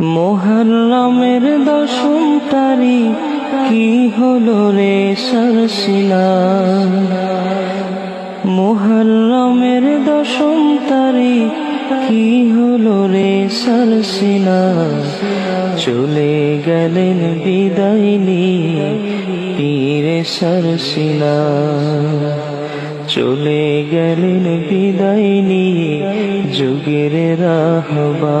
মোহরমের দশম তারিখ কি হলো রে সরসিলা? মোহরমের দশম তারিখ কি হলো রে সরসিলা? চলে গেলেন বিদায় নিয়ে পীরে সরসিলা। চলে গেলেন বিদায় নিয়ে যুগের রাহবা।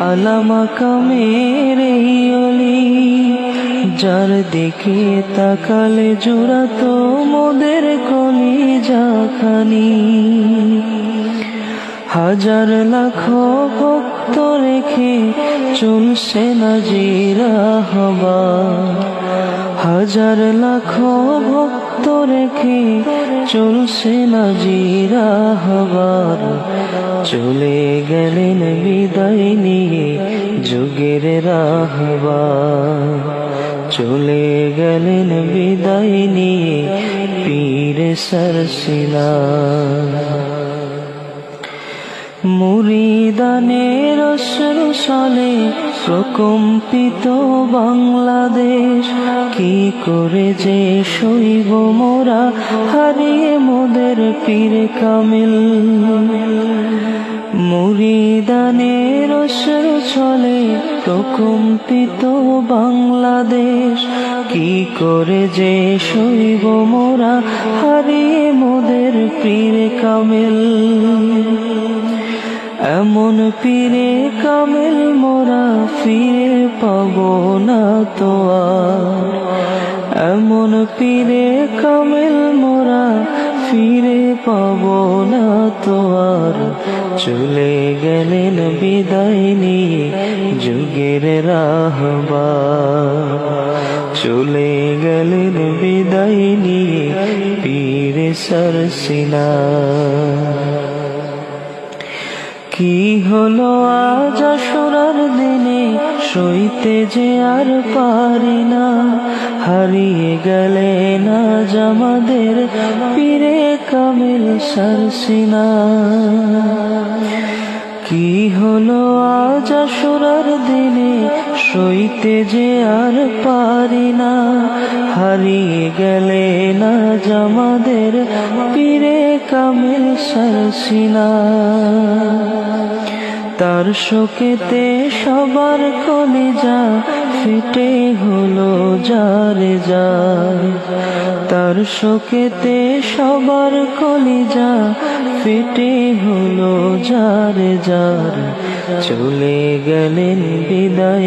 আলামা কামের অলি, যার দিকে তাকালে জোড়াতো মোদের কলি যাখানি হাজার লাখ ভক্ত রেখে চলছে না হবা হাজার লাখ ভক্ত রেখে চলছে না হবার চলে গেলেন বিদায় নিয়ে যুগের রাহবা। চলে গেলেন বিদায় নিয়ে পীর সরসিলা মুরিদানের সালে প্রকম্পিত বাংলাদেশ, কি করে যে শৈব মোরা, হারিয়ে মোদের পীর কামিল। মুরিদানের অশ্রু ছলে প্রকম্পিত বাংলাদেশ। কি করে যে শৈব মোরা হারিয়ে মোদের পীর কামিল। এমন পীরে কামেল মোরা ফিরে পাব না তো এমন পীরে কামেল মোরা ফিরে পাব না আর চলে গেলেন বিদায় যুগের রাহবা চলে গেলেন বিদায় পীর সরসিনা কি হলো আজ আসরার দিনে? সইতে যে আর পারি না, হারিয়ে গেলে না জামাদের পীরে কামিল সারসিনা। কি হলো আজ আসরার দিনে, সইতে যে আর পারি না, হারিয়ে গেলে না জামাদের পীরে কামিল সারসিনা। তার শোকেতে সবার কলিজা ফিটে হলো যারে যার। তার শোকেতে সবার কলিজা ফিটে হলো যারে যার। চলে গেলেন বিদায়।